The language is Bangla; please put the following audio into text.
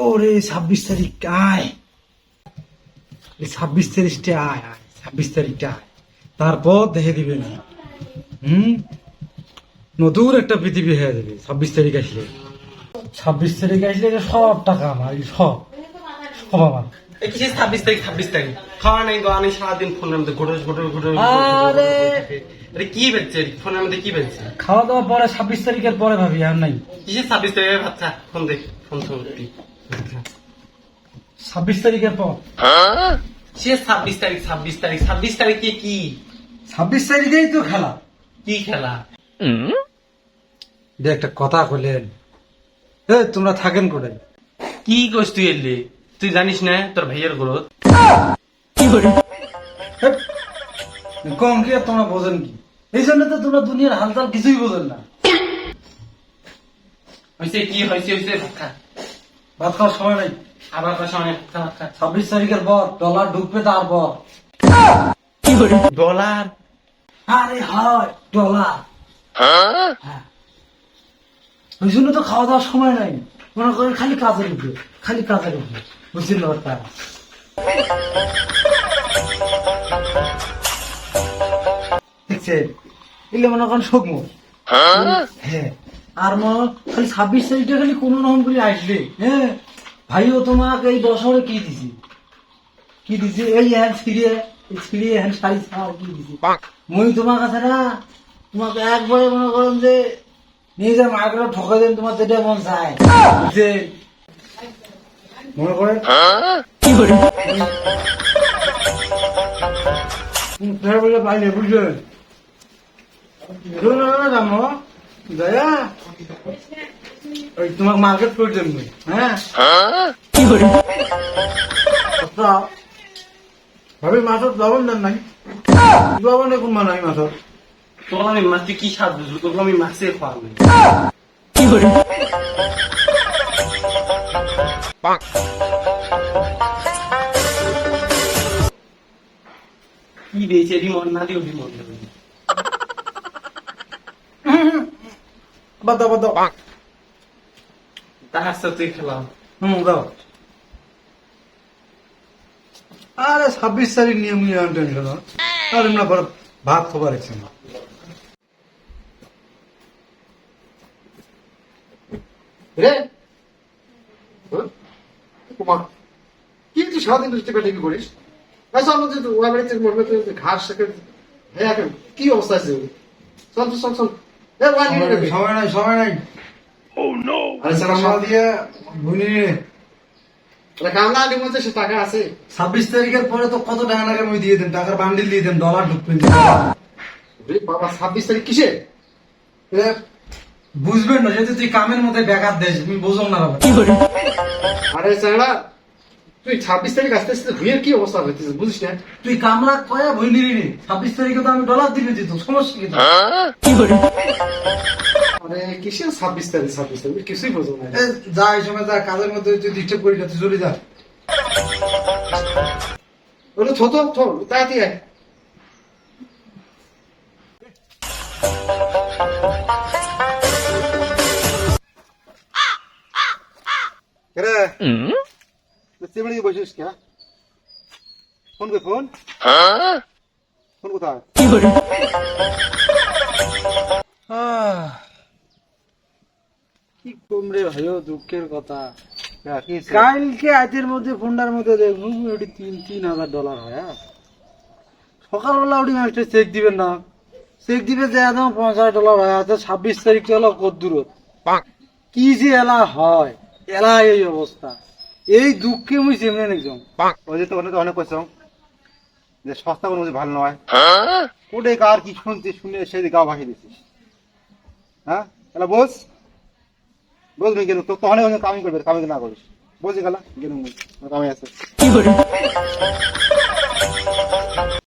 ওরে ছাব্বিশ তারিখ আয়। ছাব্বিশ তারিখটা আয় আয় ছাব্বিশ তারিখটা আয়। তারপর দেখে দিবে না। হুম? নতুন একটা পৃথিবী হয়ে যাবে ছাব্বিশ তারিখ আসলে। ছাব্বিশ তারিখ আসলে সব টাকা আমার সব। সব আমার। ছাব্বিশ তারিখ ছাব্বিশ তারিখ? খাওয়া নাই সারাদিন ফোনের মধ্যে আরে! কি বেলছে ফোনের মধ্যে কি খাওয়া দাওয়া পরে ছাব্বিশ তারিখের পরে ভাবি আর নাই। কিসের ছাব্বিশ তারিখ বাচ্চা? ফোন দেখ ফোন ফোন ছাব্বিশ তারিখের পর। কিসের ছাব্বিশ তারিখ ছাব্বিশ তারিখ ছাব্বিশ তারিখে কি? ছাব্বিশ তারিখেই তো খেলা। কি খেলা? যে একটা কথা কইলেন। এ তোমরা থাকেন কোথায়? কি কইস তুই এলি? তুই জানিস না তোর ভাইয়ের গ্রোথ? কম কি আর তোমরা বোঝেন কি? এই জন্য তো তোমরা দুনিয়ার হালচাল কিছুই বোঝেন না। হয়েছে কি হয়েছে হয়েছে ভাত খাওয়ার সময় নাই। আবার কষা অনেক ছাব্বিশ তারিখের পর ডলার ঢুকবে তারপর। ডলার? আরে হয় ডলার। হ্যাঁ। ওই জন্য তো খাওয়া দাওয়ার সময় নাই। মনে করেন খালি কাজের উপরে খালি কাজের উপরে। বুঝছেন ব্যাপারটা? দেখছেন? এলে মনে করেন শোকমো হ্যাঁ। আর মনে খালি ছাব্বিশ তারিখটা খালি কোনো রকম করে আসলে হ্যাঁ? ভাইও তোমাকে এই বছরে কি দিছি? কি দিছি? এই হ্যান ছিঁড়ে এই ছিঁড়ে হ্যান শাড়ি ছাড় কি দিছি? মই তোমার কাছে না তোমাকে একবারে মনে করেন যে নিজের মার্কেটে ঠকে দেন তোমার যেটা মন চায়। যে মনে করেন? হুম, ফের বলে? পাইলে বুঝলেন জানো দয়া ওই তোমার মার্কেট করে দেন হ্যাঁ? আচ্ছা ভাবি মাছের লবণ দেন নাই। লবণে মানে তোর আমি মাছ তুই কি স্বাদ বুঝলি তোকে আমি মাছে খাওয়া নাই কি দিয়েছে? রিমন না দিও রিমন দেবে বাদ বাদ। তাহার সাথে খেলাম। হুম দাও। আরে ছাব্বিশ তারিখ নিয়ে মুই আর করে ভাত খাবার না। রে! কুমার কি তুই সারাদিন দুষ্টি পেটে কি করিস? আচ্ছা আমাদের তো ওয়া বাড়িতে মরবে তো ঘাস থেকে হ্যাঁ কি অবস্থা আছে? চল চল চল। সময় নাই সময় নাই। টাকা টাকা আছে। ছাব্বিশ তারিখের পরে তো কত টাকা লাগে মুই দিয়ে দেন টাকার বান্ডিল দিয়ে দেন ডলার ঢুকবেন বাবা ছাব্বিশ তারিখ কিসে? বুঝবেন না যদি তুই কামের মধ্যে বেকার দেশ তুমি বোঝো না বাবা। আরে স্যারা তুই ছাব্বিশ তারিখ আসতে আসতে ভুঁয়ের কি অবস্থা হইতেছে বুঝিস না? তুই কামলা কয়া ভুই নিলি রে? ছাব্বিশ তারিখে তো আমি ডলার দিবে দিত সমস্যা কি তোর? আরে কিসের ছাব্বিশ তারিখ ছাব্বিশ তারিখ? কিছুই বোঝো না। যা এই সময় যা কাজের মধ্যে তুই ডিস্টার্ব করি না তুই চলে যা। ওটা ছোট ছোট তাড়াতাড়ি আয়। চিমড়ি বসিস কে ফোন ফোন। ফোন কোথায়? কি ভাইও দুঃখের কথা। হ্যাঁ? কালকে আজের মধ্যে ফোনটার মধ্যে দেখুন ওটি তিন তিন হাজার ডলার হয় হ্যাঁ? সকালবেলা ওটি মাস্টার চেক দিবেন না। চেক দিবে যে একদম পঞ্চাশ ডলার হয় আচ্ছা ছাব্বিশ তারিখ হলো কত দূরত কি যে এলা হয় এলা এই অবস্থা। এই দুঃখে মুই চেমনে একদম ওই যে তো অনেক অনেক কইছ যে সস্তা কোনো ভালো নয়। কোটে কার কি শুনতে শুনে সেই গা ভাসিয়ে দিছিস। হ্যাঁ? তাহলে বস। বস গেল কেন তো তো অনেক অনেক কামি করবে কামি না করিস। বোঝে গেলা গেলাম কামি আছে।